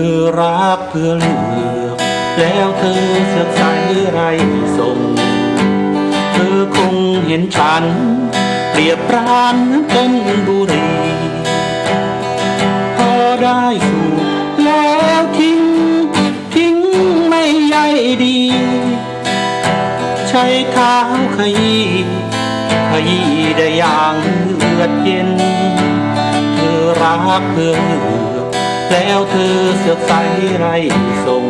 ือรักเพื่อเลือกแล้วเธอเสือกใสไรส่งเธอคงเห็นฉัน เปรียบปรานเหมือนต้นบุรีพอได้สูบแล้วทิ้ง ทิ้งไม่ใยดี ใช้เท้าขยี้ขยี้ได้อย่างเลือดเย็น เธอรักเพื่อเลือก แล้วเธอเสือกใสไรส่ง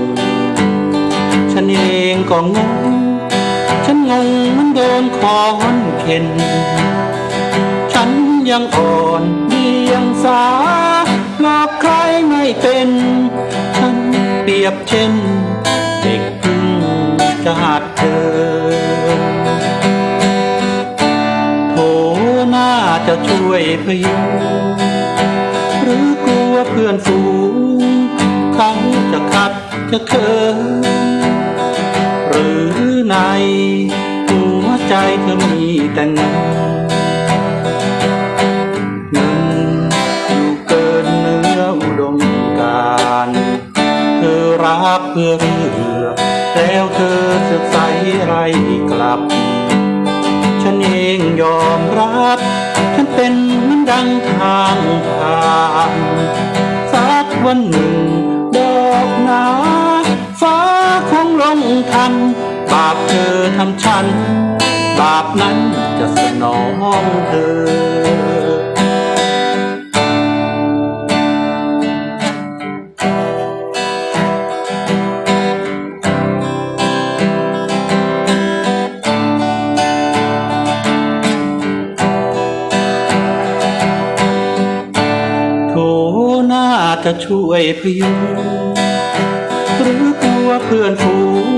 ฉันเองก็งง ฉันงงมันโดนคอนเข็น ฉันยังอ่อนเดียงสาหลอกใครไม่เป็น ฉันเปรียบเช่น เด็กเพึ่งจะหัดเดินโถน่าจะช่วยพยุงหรือกลัว เพื่อนฝูงเขาจะขัดจะเคินหรือในหัวใจเธอมีแต่เงินเงินอยู่เกินเนื้ออุดมการเธอรักเพื่อเรือแล้วเธอเสือกใสไรกลับ ฉันเองยอมรับ ฉันเป็นเหมันดังทางผ่าน วันหนึ่งดอกหนาฟ้าคงลงทัน บาปเธอทำฉัน บาปนั้นจะสนองเธอ น่าจะช่วยพยุงหรือกลัวเพื่อนฝูง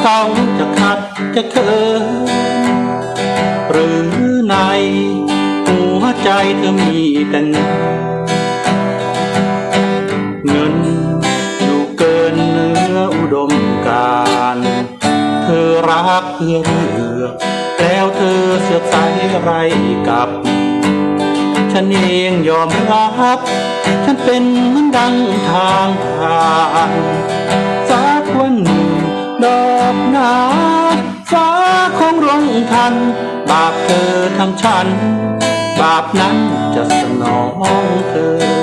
เขาจะขัดจะเคินหรือในหัวใจเธอมีแต่เงินเงินอยู่เกินเนื้ออุดมการ เธอรักเพื่อเลือแล้วเธอเสือกใสไรกับ ฉันเองยอมรับ ฉันเป็นเหมือนดังทางผ่านสักวันหนึ่งดอกหนาฟ้าคงลงทัน บาปเธอทำฉัน บาปนั้นจะสนองเธอ